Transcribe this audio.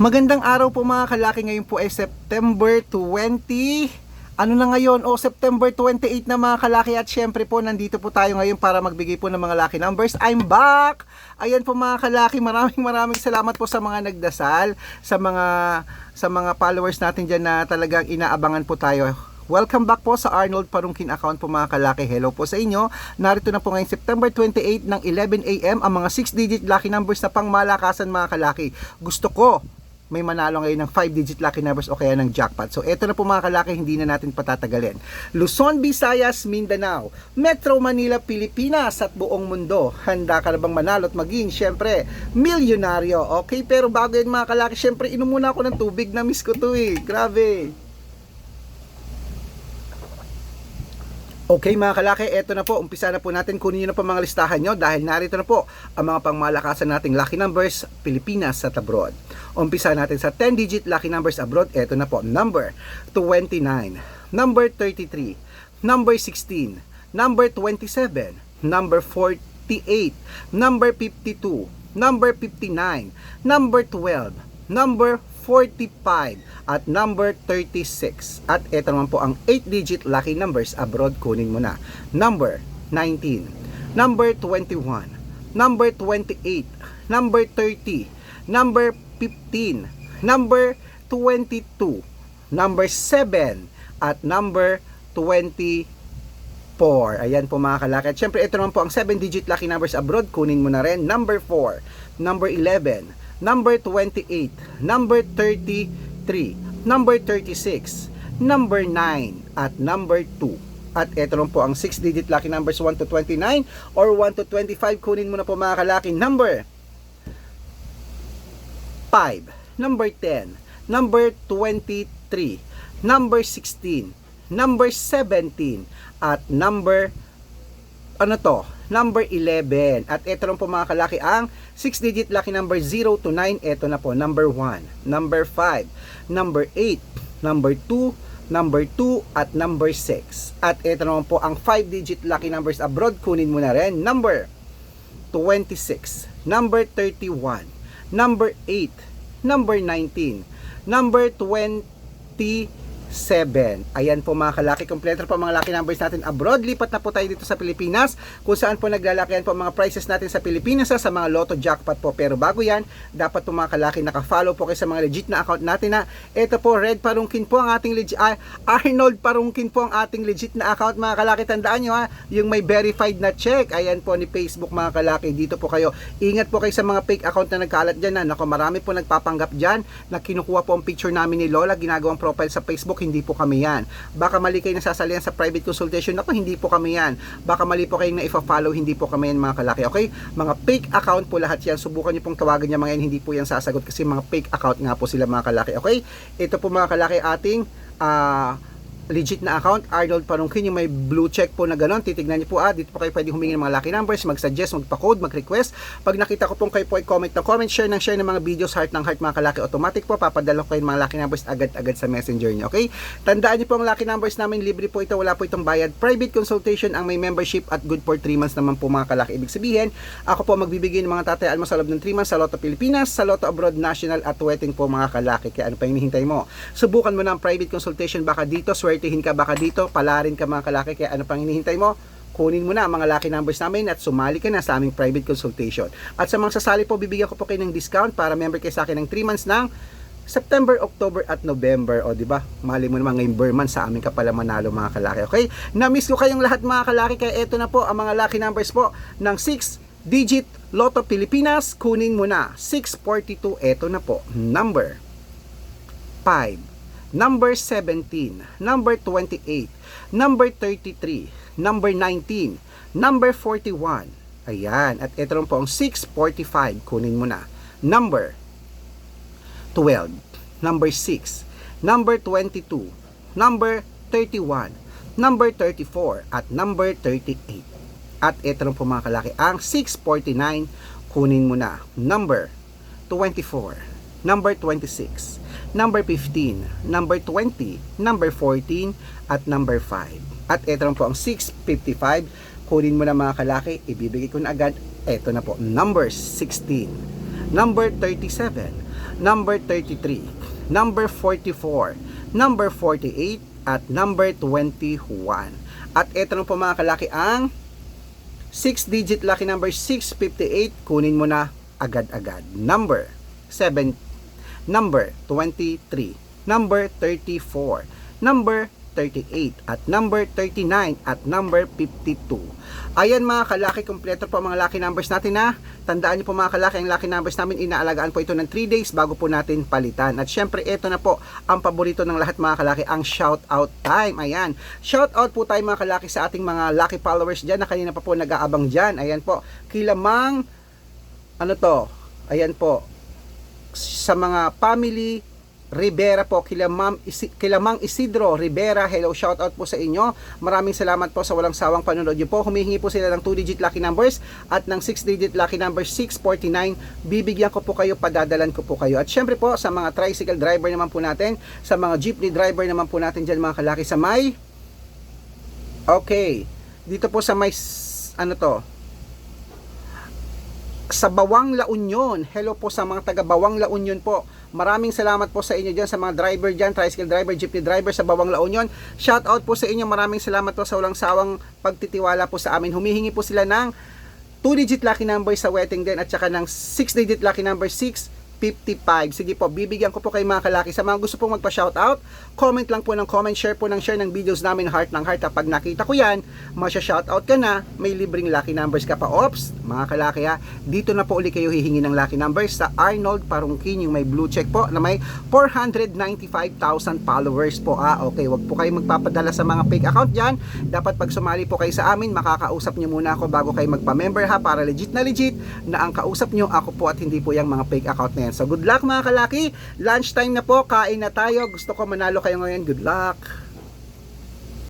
Magandang araw po mga kalaki. Ngayon po ay September 20. Ano na ngayon? O September 28 na mga kalaki at syempre po nandito po tayo ngayon para magbigay po ng mga lucky numbers. I'm back! Ayan po mga kalaki, maraming maraming salamat po sa mga nagdasal, sa mga sa mga followers natin diyan na talagang inaabangan po tayo. Welcome back po sa Arnold Parungkin account po mga kalaki. Hello po sa inyo. Narito na po ngayon September 28 ng 11 a.m. ang mga 6-digit lucky numbers na pangmalakasan mga kalaki. Gusto ko may manalo ngayon ng 5-digit lucky numbers o kaya ng jackpot. So, eto na po mga kalaki, hindi na natin patatagalin. Luzon, Visayas, Mindanao, Metro Manila, Pilipinas at buong mundo. Handa ka na bang manalo at maging, syempre, milyonaryo. Okay, pero bago yan mga kalaki, syempre, inom muna ako ng tubig. Na-miss ko to eh. Grabe. Okay mga kalaki, eto na po, umpisa na po natin, kunin nyo na po mga listahan nyo dahil narito na po ang mga pangmalakasan nating lucky numbers Pilipinas at abroad. Umpisa natin sa 10-digit lucky numbers abroad, eto na po, number 29, number 33, number 16, number 27, number 48, number 52, number 59, number 12, number 45 at number 36. At ito naman po ang 8-digit lucky numbers abroad kunin mo na. Number 19, number 21, number 28, number 30, number 15, number 22, number 7 at number 24. Ayan po mga kalaki. At syempre ito naman po ang 7-digit lucky numbers abroad kunin mo na rin. Number 4, number 11, number 28, number 33, number 36, number 9, at number 2. At ito lang po ang 6-digit lucky numbers 1 to 29 or 1 to 25. Kunin mo na po mga kalaki. Number 5, number 10, number 23, number 16, number 17, at number ano to? Number 11. At ito lang po mga kalaki ang 6-digit lucky number 0 to 9. Ito na po, number 1, number 5, number 8, number 2, number 2, at number 6. At ito naman po ang 5-digit lucky numbers abroad. Kunin mo na rin. Number 26, number 31, number 8, number 19, number 27. Ayan po mga kalaki, kompleto po mga lucky numbers natin abroad. Lipat na po tayo dito sa Pilipinas kung saan po naglalakihan po mga prices natin sa Pilipinas sa mga lotto jackpot po. Pero bago yan, dapat po mga kalaki naka-follow po kayo sa mga legit na account natin na ito po, Red Parungkin po ang ating legit, ah, Arnold Parungkin po ang ating legit na account mga kalaki. Tandaan nyo ha, yung may verified na check. Ayan po ni Facebook mga kalaki. Dito po kayo. Ingat po kayo sa mga fake account na nagkalat dyan. Ha. Nako, marami po nagpapanggap dyan na kinukuha po ang picture namin ni Lola, ginagawang profile sa Facebook. Hindi po kami yan. Baka mali kayo nasasalihan sa private consultation. Nako, hindi po kami yan. Baka mali po kayong na-follow. Hindi po kami yan mga kalaki. Okay? Mga fake account po lahat yan. Subukan nyo pong tawagan niya mga yan. Hindi po yan sasagot kasi mga fake account nga po sila mga kalaki. Okay? Ito po mga kalaki ating ah legit na account, Arnold Panungkin, yung may blue check po na gano'n, titignan niyo po ah, dito po kayo pwede humingi ng mga lucky numbers, mag-suggest, magpa-code, mag-request. Pag nakita ko pong kayo po ay comment ng comment, share ng share ng mga videos, heart ng heart mga kalaki, automatic po, papadala ko kayo ng mga lucky numbers agad-agad sa messenger niyo, okay? Tandaan niyo po ang lucky numbers namin, libre po ito, wala po itong bayad. Private consultation ang may membership at good for 3 months naman po mga kalaki. Ibig sabihin, ako po magbibigay ng mga tatay almo sa loob ng 3 months sa Lotto Pilipinas, sa Lotto Abroad National at wedding po mga kalaki. Kaya ano pa hinihintay mo? Subukan mo na ang private consultation, baka dito, swertihin ka, baka dito, pala rin ka mga kalaki. Kaya ano pang hinihintay mo? Kunin mo na ang mga lucky numbers namin at sumali ka na sa aming private consultation. At sa mga sasali po, bibigyan ko po kayo ng discount para member kayo sa akin ng 3 months ng September, October at November. O, di ba? Mali mo naman ngayong Burman sa aming kapala manalo mga kalaki. Okay? Na-miss ko kayong lahat mga kalaki. Kaya ito na po ang mga lucky numbers po ng 6 digit Lotto Pilipinas. Kunin mo na. 642. Ito na po. Number 5 number 17, number 28, number 33, number 19, number 41. Ayan. At ito po ang 645. Kunin mo na. Number 12, number 6, number 22, number 31, number 34, at number 38. At ito po mga kalaki, ang 649, kunin mo na. Number 24, number 26, number 15, number 20, number 14, at number 5. At ito po ang 655, kunin mo na mga kalaki, ibibigay ko na agad. Ito na po, number 16, number 37, number 33, number 44, number 48, at number 21. At ito na po mga kalaki ang 6-digit lucky number 658. Kunin mo na agad-agad. Number 7, number 23, number 34, number 38, at number 39, at number 52. Ayan mga kalaki, kompleto po mga lucky numbers natin na. Tandaan niyo po mga kalaki, ang lucky numbers namin, inaalagaan po ito ng 3 days bago po natin palitan. At syempre, ito na po ang paborito ng lahat mga kalaki, ang shout out time. Ayan, shout out po tayo mga kalaki sa ating mga lucky followers dyan na kanina pa po nag-aabang dyan. Ayan po, kilamang, ano to, ayan po, sa mga family Rivera po, kila, Ma'am Isi, kila Mang Isidro Rivera, hello, shout out po sa inyo. Maraming salamat po sa walang sawang panonood niyo po. Humihingi po sila ng 2-digit lucky numbers at ng 6-digit lucky number 649. Bibigyan ko po kayo, padadalan ko po kayo. At syempre po, sa mga tricycle driver naman po natin, sa mga jeepney driver naman po natin dyan mga kalaki sa may Okay. Dito po sa may ano to? Sa Bawang La Union. Hello po sa mga taga Bawang La Union po. Maraming salamat po sa inyo dyan sa mga driver dyan, tricycle driver, jeepney driver sa Bawang La Union. Shout out po sa inyo. Maraming salamat po sa walang sawang pagtitiwala po sa amin. Humihingi po sila ng 2-digit lucky number sa wedding din at saka ng 6-digit lucky number 6 55. Sige po, bibigyan ko po kay mga kalaki. Sa mga gusto pong magpa-shoutout, comment lang po ng comment, share po ng share ng videos namin heart ng heart. Kapag nakita ko yan, masya-shoutout ka na, may libreng lucky numbers ka pa. Ops, mga kalaki ha, dito na po uli kayo hihingi ng lucky numbers sa Arnold Parungkin, yung may blue check po na may 495,000 followers po. Ah, okay, wag po kayo magpapadala sa mga fake account dyan. Dapat pag sumali po kayo sa amin, makakausap nyo muna ako bago kayo magpa-member ha, para legit na legit na ang kausap nyo ako po at hindi po yung mga fake account na yan. So good luck mga kalaki. Lunchtime na po, kain na tayo. Gusto ko manalo kayo ngayon. Good luck.